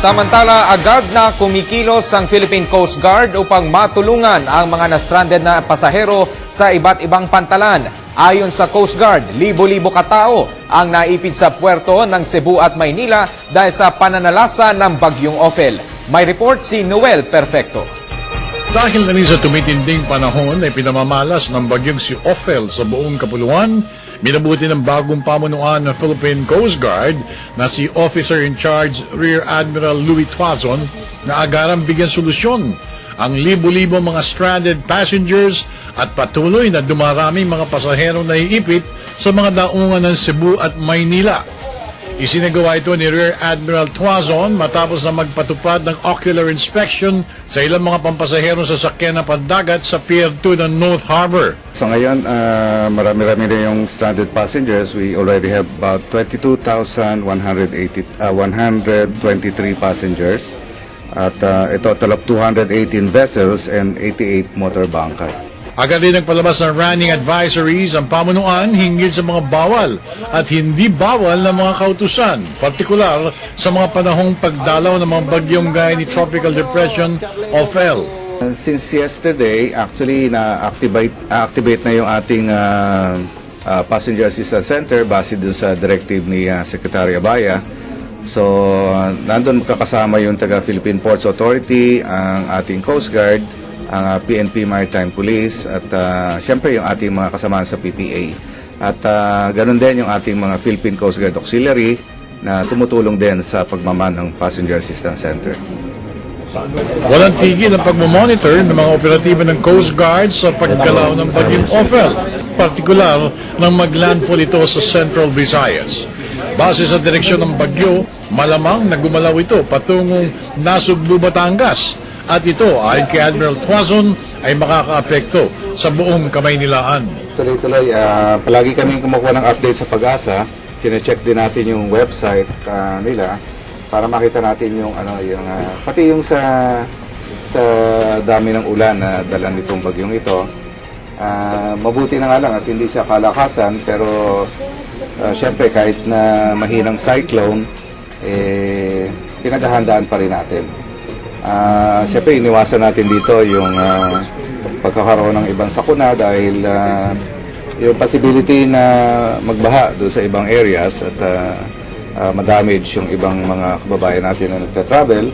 Samantala, agad na kumikilos ang Philippine Coast Guard upang matulungan ang mga na-stranded na pasahero sa iba't ibang pantalan. Ayon sa Coast Guard, libo-libo katao ang naipid sa puerto ng Cebu at Maynila dahil sa pananalasa ng bagyong Ophel. May report si Noel Perfecto. Dahil na sa tumitinding panahon ay pinamamalas ng bagyong si Ophel sa buong kapuluan, minabuti ng bagong pamunuan ng Philippine Coast Guard na si Officer in Charge Rear Admiral Louis Tuazon na agarang bigyan solusyon ang libo-libo mga stranded passengers at patuloy na dumaraming mga pasahero na iipit sa mga daungan ng Cebu at Maynila. Isinagawa ito ni Rear Admiral Tuazon matapos na magpatupad ng ocular inspection sa ilang mga pampasahero sa sakyan ng pandagat sa Pier 2 ng North Harbor. So ngayon, ah, marami-rami na yung stranded passengers. We already have about 22,180, ah, 123 passengers. At ah, a total of 218 vessels and 88 motor bangkas. Agad din nagpalabas ng running advisories ang pamunuan hinggil sa mga bawal at hindi bawal na mga kautusan, partikular sa mga panahong pagdalaw ng mga bagyong gaya ni Tropical Depression Ophel. Uh, Since yesterday, actually na-activate activate na yung ating ah, ah, Passenger Assistance Center base dun sa directive ni ah, Secretary Abaya. So, uh, nandun kakasama yung taga Philippine Ports Authority, ang ating Coast Guard, ang ah, PNP Maritime Police, at ah, siyempre yung ating mga kasamahan sa PPA. At ah, ganun din yung ating mga Philippine Coast Guard Auxiliary na tumutulong din sa pagmaman ng Passenger Assistance Center. Walang tigil ang pagmamonitor ng mga operatiba ng Coast Guard sa pagkalaw ng bagyong Ophel, partikular nang maglandfall ito sa Central Visayas. Base sa direksyon ng bagyo, malamang na gumalaw ito patungong Nasugbu, Batangas. At ito, ayon kay Admiral Tuazon, ay makakaapekto sa buong Kamaynilaan. Tuloy-tuloy, ah, palagi kami kumukuha ng update sa pag-asa. Sine-check din natin yung website ah, nila para makita natin yung ano yung ah, pati yung sa sa dami ng ulan na dala nitong bagyong ito. Ah, mabuti na nga lang at hindi siya kalakasan pero ah, syempre kahit na mahinang cyclone eh pinaghahandaan pa rin natin. Ah, syempre iniwasan natin dito yung ah, pagkakaroon ng ibang sakuna dahil ah, yung possibility na magbaha doon sa ibang areas at ah, ah, madamage yung ibang mga kababayan natin na nagta-travel,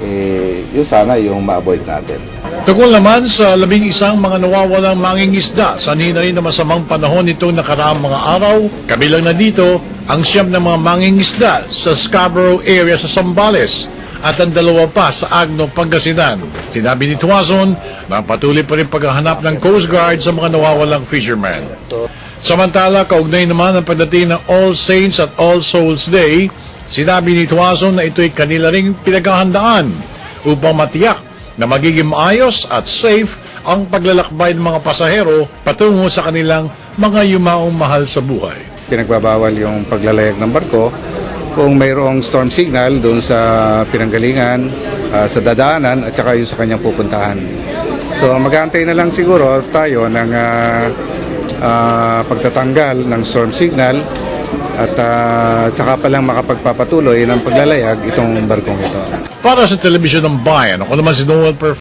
eh, yun sana yung ma-avoid natin. Tungkol naman sa labing isang mga nawawalang mangingisda sa rin na masamang panahon nitong nakaraang mga araw, kabilang na dito ang siyam na mga mangingisda sa Scarborough area sa Sambales at ang dalawa pa sa Agno, Pangasinan. Sinabi ni Tuazon na patuloy pa rin paghahanap ng Coast Guard sa mga nawawalang fishermen. Samantala, kaugnay naman ang pagdating ng All Saints at All Souls Day, sinabi ni Tuazon na ito'y kanila ring pinaghahandaan upang matiyak na magiging maayos at safe ang paglalakbay ng mga pasahero patungo sa kanilang mga yumaong mahal sa buhay. Pinagbabawal yung paglalayag ng barko kung mayroong storm signal doon sa pinanggalingan, ah, sa dadaanan at saka yung sa kanyang pupuntahan. So mag-aantay na lang siguro tayo ng ah, ah, pagtatanggal ng storm signal at uh, saka pa lang makapagpapatuloy ng paglalayag itong barkong ito. Para sa telebisyon ng bayan, ako naman si Noel Perfecto.